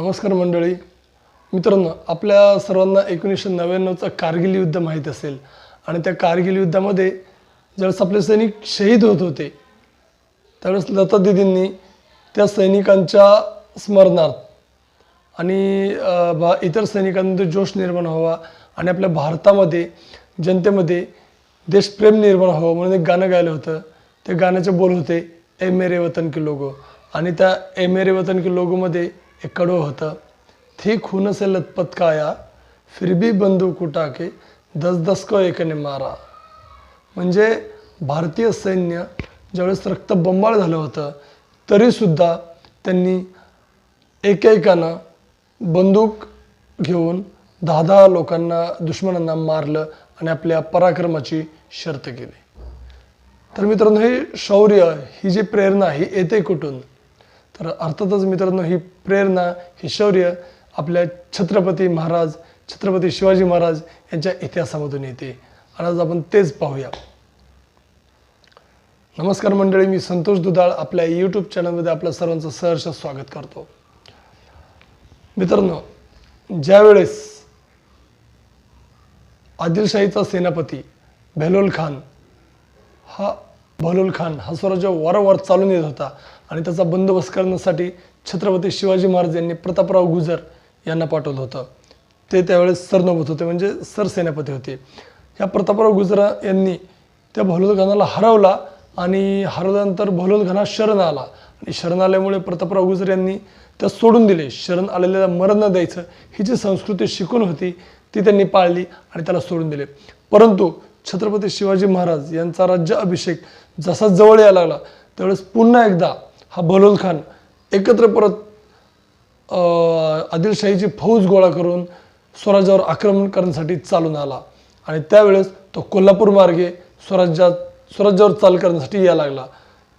नमस्कार मंडळी. मित्रांनो आपल्या सर्वांना एकोणीसशे नव्याण्णवचं कारगिल युद्ध माहीत असेल. आणि त्या कारगिल युद्धामध्ये ज्यावेळेस आपले सैनिक शहीद होत होते त्यावेळेस लता दिदींनी त्या सैनिकांच्या स्मरणार्थ आणि भा बा इतर सैनिकांमध्ये जोश निर्माण व्हावा आणि आपल्या भारतामध्ये जनतेमध्ये देशप्रेम निर्माण व्हावं म्हणून एक गाणं गायलं होतं. ते गाण्याचे बोल होते ए मेरे वतन के लोगो. आणि त्या ए मेरे वतन के लोगोमध्ये एक कडवं होतं। थी खून से लथपथ काया फिर भी बंदूक उठा के दस दस को एकने मारा। म्हणजे भारतीय सैन्य ज्यावेळेस रक्तबंबाळ झालं होतं तरीसुद्धा त्यांनी एकेकानं बंदूक घेऊन दहा दहा लोकांना दुश्मनांना मारलं आणि आपल्या पराक्रमाची शर्त केली. तर मित्रांनो हे शौर्य ही जी प्रेरणा ही येते कुठून? तर अर्थातच मित्रांनो ही प्रेरणा ही शौर्य आपल्या छत्रपती महाराज छत्रपती शिवाजी महाराज यांच्या इतिहासामधून येते. आणि आज आपण तेच पाहूया. नमस्कार मंडळी मी संतोष दुधाळ आपल्या यूट्यूब चॅनलमध्ये आपल्या सर्वांचं सहर्ष स्वागत करतो. मित्रांनो ज्यावेळेस आदिलशाहीचा सेनापती बेलोल खान हा बहलोल खान हा स्वराज्य वारंवार चालून येत होता आणि त्याचा बंदोबस्त करण्यासाठी छत्रपती शिवाजी महाराज यांनी प्रतापराव गुजर यांना पाठवलं होतं. ते त्यावेळेस सरनोबत होते म्हणजे सरसेनापती होते. ह्या प्रतापराव गुजरा यांनी त्या बहलोल हरवला आणि हरवल्यानंतर बहलोल शरण आला. आणि शरण आल्यामुळे प्रतापराव गुजर यांनी त्या सोडून दिले. शरण आलेल्याला मरण न द्यायचं ही जी संस्कृती शिकून होती ती त्यांनी पाळली आणि त्याला सोडून दिले. परंतु छत्रपती शिवाजी महाराज यांचा राज्य अभिषेक जसा जवळ यायला लागला त्यावेळेस पुन्हा एकदा हा बलोल खान. एकत्र परत आदिलशाहीची फौज गोळा करून स्वराज्यावर आक्रमण करण्यासाठी चालून आला. आणि त्यावेळेस तो कोल्हापूर मार्गे स्वराज्यात स्वराज्यावर चाल करण्यासाठी यायला लागला.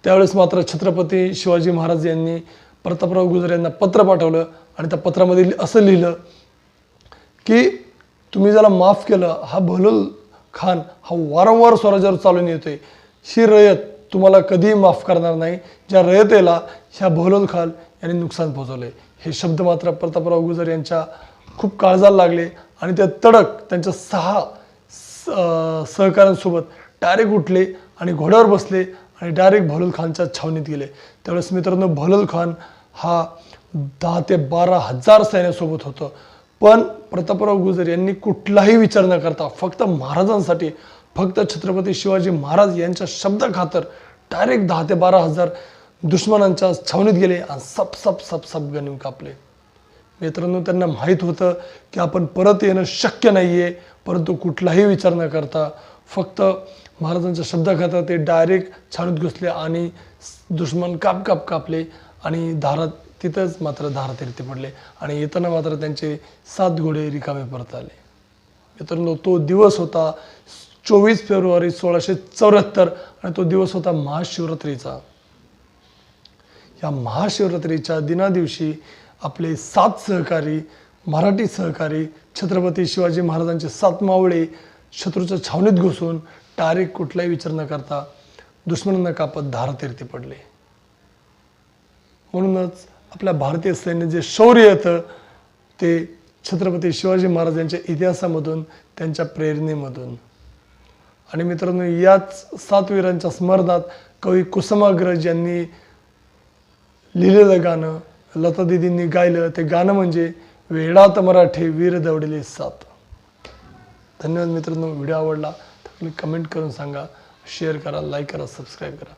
त्यावेळेस मात्र छत्रपती शिवाजी महाराज यांनी प्रतापराव गुजर यांना पत्र पाठवलं आणि त्या पत्रामध्ये असं लिहिलं की तुम्ही ज्याला माफ केलं हा बहलोल खान हा वारंवार स्वराज्यावर चालून येतोय. ही रयत तुम्हाला कधीही माफ करणार नाही. ज्या रयतेला ह्या बहलोल खाल यांनी नुकसान पोहोचवले हे शब्द मात्र प्रतापराव गुजर यांच्या खूप काळजाला लागले आणि ते तडक त्यांच्या सहा स- सहकाऱ्यांसोबत डायरेक्ट उठले आणि घोड्यावर बसले आणि डायरेक्ट भलोल खानच्या छावणीत गेले. त्यावेळेस मित्रांनो भलोल खान हा दहा ते बारा हजार सैन्यासोबत होतं. पण प्रतापराव गुजर यांनी कुठलाही विचार न करता फक्त महाराजांसाठी फक्त छत्रपती शिवाजी महाराज यांच्या शब्दाखातर डायरेक्ट दहा ते बारा हजार दुश्मनांच्या छावणीत गेले आणि सप सप सप सप गनिम कापले. मित्रांनो त्यांना माहीत होतं की आपण परत येणं शक्य नाही आहे परंतु कुठलाही विचार न करता फक्त महाराजांच्या शब्दाखातर ते डायरेक्ट छावणीत घुसले आणि दुश्मन काप काप कापले आणि धारात तिथंच मात्र धारातीर्थी पडले आणि येताना मात्र त्यांचे सात घोडे रिकामे परत आले. मित्रांनो तो दिवस होता चोवीस फेब्रुवारी सोळाशे चौऱ्याहत्तर आणि तो दिवस होता महाशिवरात्रीचा. या महाशिवरात्रीच्या दिनादिवशी आपले सात सहकारी मराठी सहकारी छत्रपती शिवाजी महाराजांचे सात मावळे शत्रूच्या छावणीत घुसून तारीख कुठलाही विचार न करता दुश्मनांना कापत धारातीर्थी पडले. म्हणूनच आपल्या भारतीय सैन्य जे शौर्य येतं ते छत्रपती शिवाजी महाराज यांच्या इतिहासामधून त्यांच्या प्रेरणेमधून. आणि मित्रांनो याच सातवीरांच्या स्मरणात कवी कुसुमाग्रज यांनी लिहिलेलं गाणं लता दिदींनी गायलं ते गाणं म्हणजे वेडात मराठे वीर दवडले सात. धन्यवाद मित्रांनो व्हिडिओ आवडला तर कमेंट करून सांगा शेअर करा लाईक करा सबस्क्राईब करा.